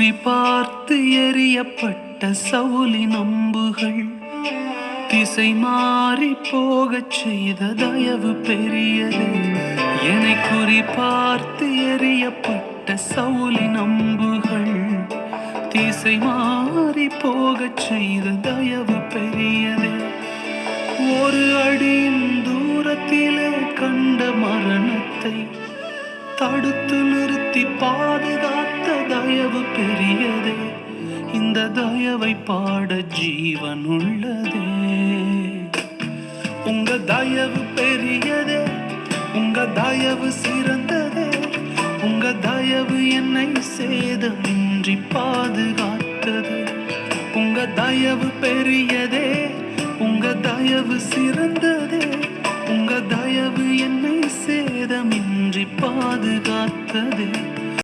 குறிபார்த்து எறியப்பட்ட சவுலி நம்புகள் திசை மாறி போகச் செய்த தயவு பெரியது. என்னை குறிபார்த்து எறியப்பட்ட சவுலி நம்புகள் திசை மாறி போகச் செய்த தயவு பெரியது. ஒரு அடியின் தூரத்திலே கண்ட மரணத்தை தடுத்து நிறுத்தி பாதுகாத்து தயவு பெரியதே இந்த தயவை பாட ஜீவன் உள்ளதே. உங்க தயவு பெரியதே உங்க தயவு சிறந்ததே உங்க தயவு என்னை சேதமின்றி பாதுகாத்தது. உங்க தயவு பெரியதே உங்க தயவு சிறந்ததே உங்க தயவு என்னை சேதமின்றி பாதுகாத்ததே.